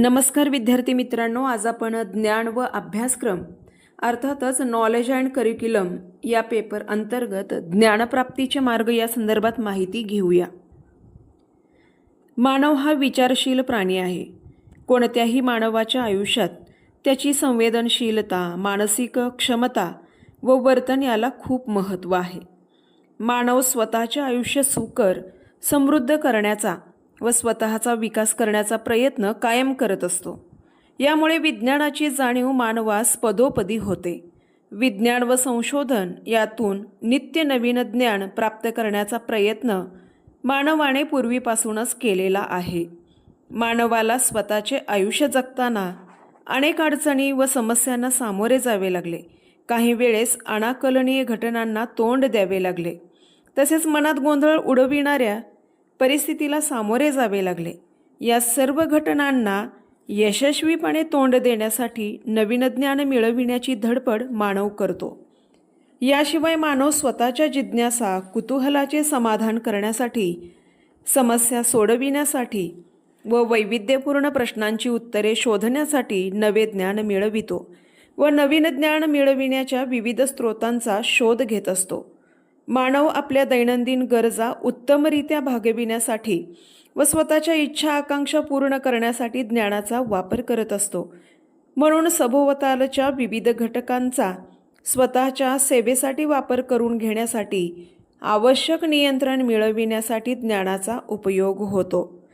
नमस्कार विद्यार्थी मित्रांनो आज आपण ज्ञान व अभ्यासक्रम अर्थातच नॉलेज अँड करिक्युलम या पेपर अंतर्गत ज्ञानप्राप्तीचे मार्ग या संदर्भात माहिती घेऊया. मानव हा विचारशील प्राणी आहे. कोणत्याही मानवाच्या आयुष्यात त्याची संवेदनशीलता मानसिक क्षमता व वर्तन याला खूप महत्त्व आहे. मानव स्वतःचे आयुष्य सुकर समृद्ध करण्याचा व स्वतःचा विकास करण्याचा प्रयत्न कायम करत असतो. यामुळे विज्ञानाची जाणीव मानवास पदोपदी होते. विज्ञान व संशोधन यातून नित्य नवीन ज्ञान प्राप्त करण्याचा प्रयत्न मानवाने पूर्वीपासूनच केलेला आहे. मानवाला स्वतःचे आयुष्य जगताना अनेक अडचणी व समस्यांना सामोरे जावे लागले. काही वेळेस अनाकलनीय घटनांना तोंड द्यावे लागले. तसेच मनात गोंधळ उडविणाऱ्या परिस्थितीला सामोरे जावे लागले. या सर्व घटनांना यशस्वीपणे तोंड देण्यासाठी नवीन ज्ञान मिळविण्याची धडपड मानव करतो. याशिवाय मानव स्वतःच्या जिज्ञासा कुतूहलाचे समाधान करण्यासाठी समस्या सोडविण्यासाठी व वैविध्यपूर्ण प्रश्नांची उत्तरे शोधण्यासाठी नवे ज्ञान मिळवितो व नवीन ज्ञान मिळविण्याच्या विविध स्रोतांचा शोध घेत असतो. मानव आपल्या दैनंदिन गरजा उत्तमरित्या भागविण्यासाठी व स्वतःच्या इच्छा आकांक्षा पूर्ण करण्यासाठी ज्ञानाचा वापर करत असतो. म्हणून सभोवतालच्या विविध घटकांचा स्वतःच्या सेवेसाठी वापर करून घेण्यासाठी आवश्यक नियंत्रण मिळविण्यासाठी ज्ञानाचा उपयोग होतो.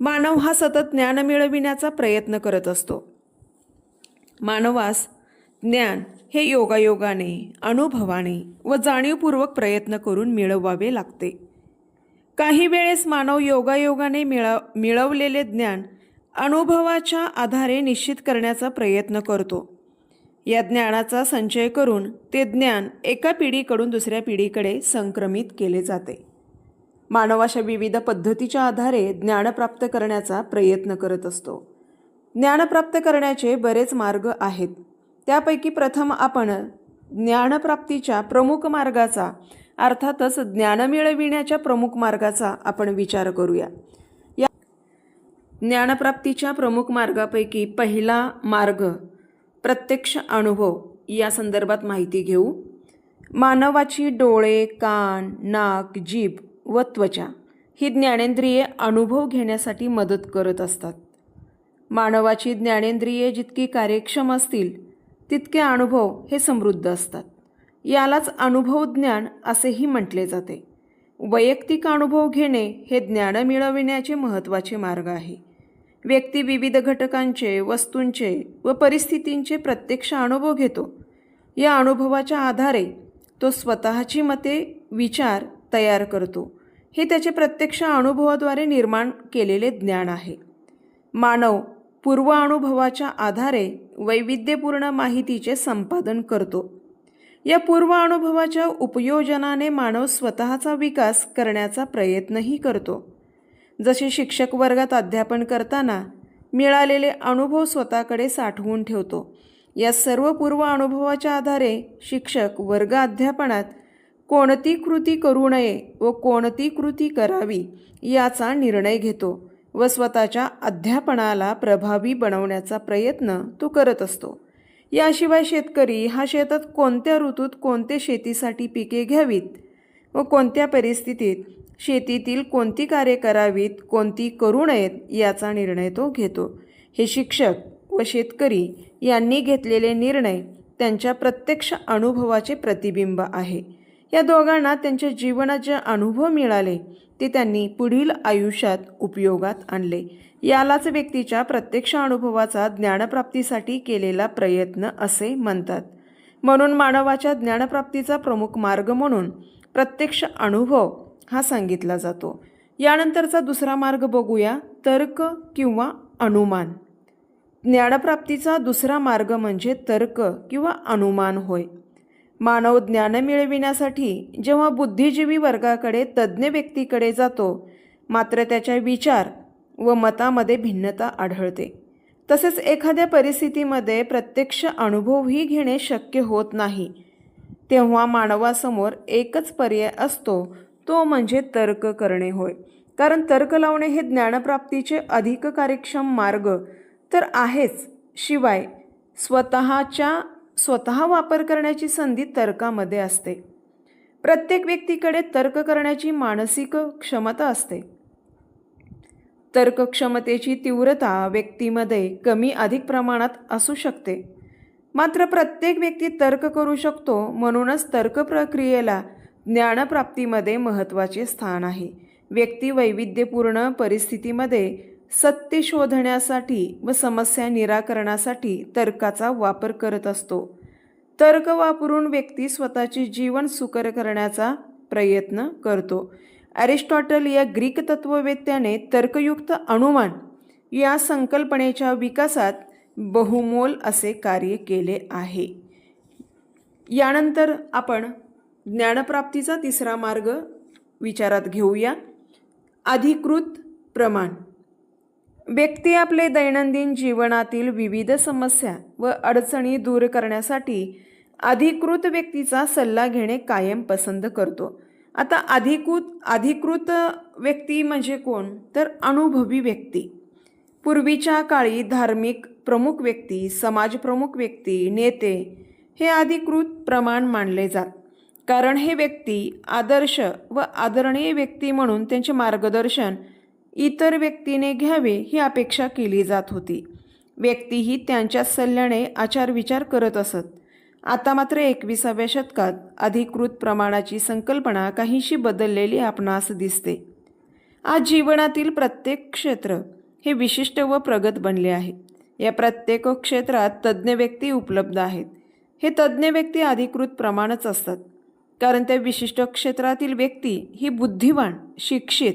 मानव हा सतत ज्ञान मिळविण्याचा प्रयत्न करत असतो. मानवास ज्ञान हे योगायोगाने अनुभवाने व जाणीवपूर्वक प्रयत्न करून मिळवावे लागते. काही वेळेस मानव योगायोगाने मिळव मिळवलेले ज्ञान अनुभवाच्या आधारे निश्चित करण्याचा प्रयत्न करतो. या ज्ञानाचा संचय करून ते ज्ञान एका पिढीकडून दुसऱ्या पिढीकडे संक्रमित केले जाते. मानव अशा विविध पद्धतीच्या आधारे ज्ञान प्राप्त करण्याचा प्रयत्न करत असतो. ज्ञान प्राप्त करण्याचे बरेच मार्ग आहेत. त्यापैकी प्रथम आपण ज्ञानप्राप्तीच्या प्रमुख मार्गाचा अर्थातच ज्ञान मिळविण्याच्या प्रमुख मार्गाचा आपण विचार करूया. या ज्ञानप्राप्तीच्या प्रमुख मार्गापैकी पहिला मार्ग प्रत्यक्ष अनुभव या संदर्भात माहिती घेऊ. मानवाची डोळे कान नाक जीभ व त्वचा ही ज्ञानेंद्रिये अनुभव घेण्यासाठी मदत करत असतात. मानवाची ज्ञानेंद्रिये जितकी कार्यक्षम असतील तितके अनुभव हे समृद्ध असतात. यालाच अनुभव ज्ञान असेही म्हटले जाते. वैयक्तिक अनुभव घेणे हे ज्ञान मिळविण्याचे महत्त्वाचे मार्ग आहे. व्यक्ती विविध घटकांचे वस्तूंचे व परिस्थितींचे प्रत्यक्ष अनुभव घेतो. या अनुभवाच्या आधारे तो स्वतःची मते विचार तयार करतो. हे त्याचे प्रत्यक्ष अनुभवाद्वारे निर्माण केलेले ज्ञान आहे. मानव पूर्व अनुभवाच्या आधारे वैविध्यपूर्ण माहितीचे संपादन करतो. या पूर्व अनुभवाच्या उपयोजनाने मानव स्वतःचा विकास करण्याचा प्रयत्नही करतो. जसे शिक्षक वर्गात अध्यापन करताना मिळालेले अनुभव स्वतःकडे साठवून ठेवतो. या सर्व पूर्व अनुभवाच्या आधारे शिक्षक वर्ग अध्यापनात कोणती कृती करू नये व कोणती कृती करावी याचा निर्णय घेतो. व स्वतःच्या अध्यापनाला प्रभावी बनवण्याचा प्रयत्न तो करत असतो. याशिवाय शेतकरी हा शेतात कोणत्या ऋतूत कोणते शेतीसाठी पिके घ्यावीत व कोणत्या परिस्थितीत शेतीतील कोणती कार्य करावीत कोणती करू नयेत याचा निर्णय तो घेतो. हे शिक्षक व शेतकरी यांनी घेतलेले निर्णय त्यांच्या प्रत्यक्ष अनुभवाचे प्रतिबिंब आहे. या दोघांना त्यांच्या जीवनाचे अनुभव मिळाले ते त्यांनी पुढील आयुष्यात उपयोगात आणले. यालाच व्यक्तीच्या प्रत्यक्ष अनुभवाचा ज्ञानप्राप्तीसाठी केलेला प्रयत्न असे म्हणतात. म्हणून मानवाच्या ज्ञानप्राप्तीचा प्रमुख मार्ग म्हणून प्रत्यक्ष अनुभव हा सांगितला जातो. यानंतरचा दुसरा मार्ग बघूया तर्क किंवा अनुमान. ज्ञानप्राप्तीचा दुसरा मार्ग म्हणजे तर्क किंवा अनुमान होय. मानव ज्ञान मिळविण्यासाठी जेव्हा बुद्धिजीवी वर्गाकडे तज्ज्ञ व्यक्तीकडे जातो मात्र त्याच्या विचार व मतामध्ये भिन्नता आढळते. तसेच एखाद्या परिस्थितीमध्ये प्रत्यक्ष अनुभवही घेणे शक्य होत नाही. तेव्हा मानवासमोर एकच पर्याय असतो तो म्हणजे तर्क करणे होय. कारण तर्क लावणे हे ज्ञानप्राप्तीचे अधिक कार्यक्षम मार्ग तर आहेच. शिवाय स्वतःच्या स्वतः वापर करण्याची संधी तर्कामध्ये असते. प्रत्येक व्यक्तीकडे तर्क करण्याची मानसिक क्षमता असते. तर्कक्षमतेची तीव्रता व्यक्तीमध्ये कमी अधिक प्रमाणात असू शकते. मात्र प्रत्येक व्यक्ती तर्क करू शकतो म्हणूनच तर्क प्रक्रियेला ज्ञानप्राप्तीमध्ये महत्त्वाचे स्थान आहे. व्यक्ती वैविध्यपूर्ण परिस्थितीमध्ये सत्य शोधण्यासाठी व समस्या निराकरणासाठी तर्काचा वापर करत असतो. तर्क वापरून व्यक्ती स्वतःचे जीवन सुकर करण्याचा प्रयत्न करतो. ॲरिस्टॉटल या ग्रीक तत्ववेत्याने तर्कयुक्त अनुमान या संकल्पनेच्या विकासात बहुमोल असे कार्य केले आहे. यानंतर आपण ज्ञानप्राप्तीचा तिसरा मार्ग विचारात घेऊया. अधिकृत प्रमाण. व्यक्ती आपले दैनंदिन जीवनातील विविध समस्या व अडचणी दूर करण्यासाठी अधिकृत व्यक्तीचा सल्ला घेणे कायम पसंत करतो. आता अधिकृत अधिकृत व्यक्ती म्हणजे कोण? तर अनुभवी व्यक्ती. पूर्वीच्या काळी धार्मिक प्रमुख व्यक्ती समाजप्रमुख व्यक्ती नेते हे अधिकृत प्रमाण मानले जात. कारण हे व्यक्ती आदर्श व आदरणीय व्यक्ती म्हणून त्यांचे मार्गदर्शन इतर व्यक्तीने घ्यावे ही अपेक्षा केली जात होती. व्यक्तीही त्यांच्या सल्ल्याने आचार विचार करत असत. आता मात्र एकविसाव्या शतकात अधिकृत प्रमाणाची संकल्पना काहीशी बदललेली आपणास दिसते. आज जीवनातील प्रत्येक क्षेत्र हे विशिष्ट व प्रगत बनले आहे. या प्रत्येक क्षेत्रात तज्ज्ञ व्यक्ती उपलब्ध आहेत. हे तज्ज्ञ व्यक्ती अधिकृत प्रमाणच असतात. कारण त्या विशिष्ट क्षेत्रातील व्यक्ती ही बुद्धिवान शिक्षित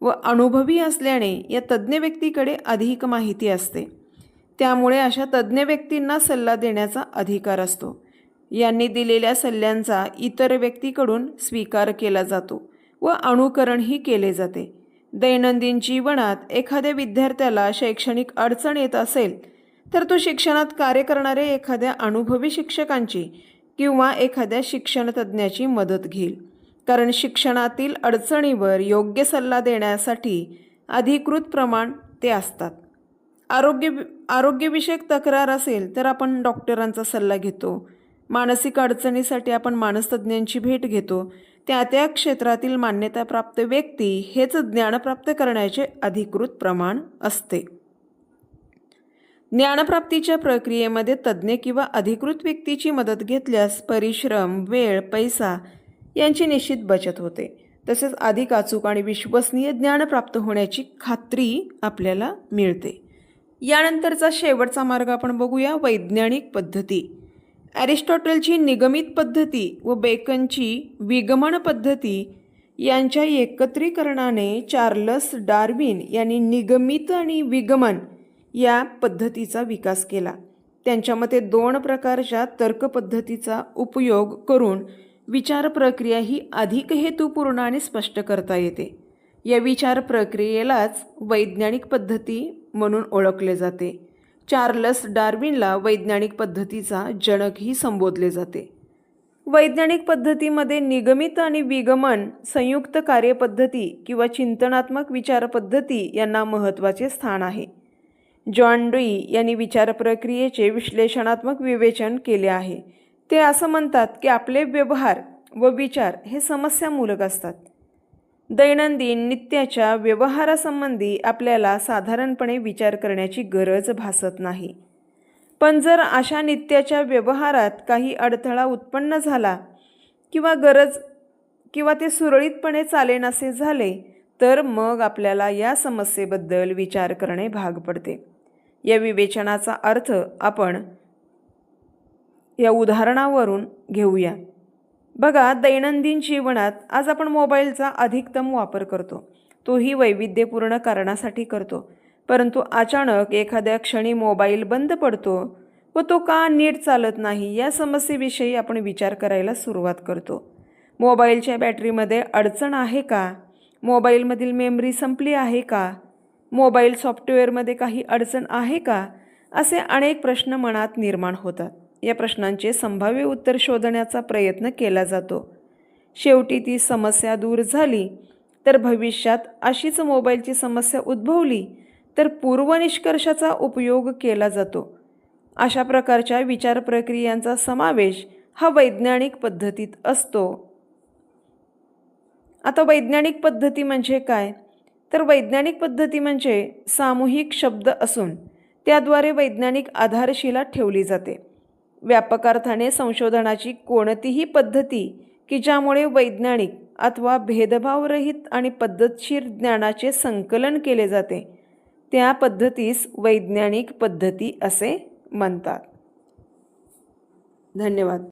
व अनुभवी असल्याने या तज्ज्ञ व्यक्तीकडे अधिक माहिती असते. त्यामुळे अशा तज्ज्ञ व्यक्तींना सल्ला देण्याचा अधिकार असतो. यांनी दिलेल्या सल्ल्यांचा इतर व्यक्तीकडून स्वीकार केला जातो व अनुकरणही केले जाते. दैनंदिन जीवनात एखाद्या विद्यार्थ्याला शैक्षणिक अडचण येत असेल तर तो शिक्षणात कार्य करणाऱ्या एखाद्या अनुभवी शिक्षकांची किंवा एखाद्या शिक्षणतज्ज्ञाची मदत घेईल. कारण शिक्षणातील अडचणीवर योग्य सल्ला देण्यासाठी अधिकृत प्रमाण ते असतात. आरोग्य आरोग्यविषयक तक्रार असेल तर आपण डॉक्टरांचा सल्ला घेतो. मानसिक अडचणीसाठी आपण मानसतज्ञांची भेट घेतो. त्या त्या क्षेत्रातील मान्यताप्राप्त व्यक्ती हेच ज्ञान प्राप्त करण्याचे अधिकृत प्रमाण असते. ज्ञानप्राप्तीच्या प्रक्रियेमध्ये तज्ज्ञ किंवा अधिकृत व्यक्तीची मदत घेतल्यास परिश्रम वेळ पैसा यांची निश्चित बचत होते. तसेच अधिक अचूक आणि विश्वसनीय ज्ञान प्राप्त होण्याची खात्री आपल्याला मिळते. यानंतरचा शेवटचा मार्ग आपण बघूया वैज्ञानिक पद्धती. ॲरिस्टॉटलची निगमित पद्धती व बेकनची विगमन पद्धती यांच्या एकत्रीकरणाने चार्लस डार्विन यांनी निगमित आणि विगमन या पद्धतीचा विकास केला. त्यांच्या मते दोन प्रकारच्या तर्कपद्धतीचा उपयोग करून विचार प्रक्रिया ही अधिक हेतुपूर्ण आणि स्पष्ट करता येते. या विचार प्रक्रियेलाच वैज्ञानिक पद्धती म्हणून ओळखले जाते. चार्लस डार्विनला वैज्ञानिक पद्धतीचा जनकही संबोधले जाते. वैज्ञानिक पद्धतीमध्ये निगमित आणि विगमन संयुक्त कार्यपद्धती किंवा चिंतनात्मक विचारपद्धती यांना महत्त्वाचे स्थान आहे. जॉन डुई यांनी विचार प्रक्रियेचे विश्लेषणात्मक विवेचन केले आहे. ते असं म्हणतात की आपले व्यवहार व विचार हे समस्यामूलक असतात. दैनंदिन नित्याच्या व्यवहारासंबंधी आपल्याला साधारणपणे विचार करण्याची गरज भासत नाही. पण जर अशा नित्याच्या व्यवहारात काही अडथळा उत्पन्न झाला किंवा गरज किंवा ते सुरळीतपणे चालेनासे झाले तर मग आपल्याला या समस्येबद्दल विचार करणे भाग पडते. या विवेचनाचा अर्थ आपण या उदाहरणावरून घेऊया. बघा दैनंदिन जीवनात आज आपण मोबाईलचा अधिकतम वापर करतो. तोही वैविध्यपूर्ण कारणासाठी करतो. परंतु अचानक एखाद्या क्षणी मोबाईल बंद पडतो व तो का नीट चालत नाही या समस्येविषयी आपण विचार करायला सुरुवात करतो. मोबाईलच्या बॅटरीमध्ये अडचण आहे का? मोबाईलमधील मेमरी संपली आहे का? मोबाईल सॉफ्टवेअरमध्ये काही अडचण आहे का? असे अनेक प्रश्न मनात निर्माण होतात. या प्रश्नांचे संभाव्य उत्तर शोधण्याचा प्रयत्न केला जातो. शेवटी ती समस्या दूर झाली तर भविष्यात अशीच मोबाईलची समस्या उद्भवली तर पूर्वनिष्कर्षाचा उपयोग केला जातो. अशा प्रकारच्या विचार प्रक्रियांचा समावेश हा वैज्ञानिक पद्धतीत असतो. आता वैज्ञानिक पद्धती म्हणजे काय? तर वैज्ञानिक पद्धती म्हणजे सामूहिक शब्द असून त्याद्वारे वैज्ञानिक आधारशिला ठेवली जाते. व्यापक अर्थाने संशोधनाची कोणतीही पद्धती की ज्यामुळे वैज्ञानिक अथवा भेदभावरहित आणि पद्धतशीर ज्ञानाचे संकलन केले जाते त्या पद्धतीस वैज्ञानिक पद्धती असे म्हणतात. धन्यवाद.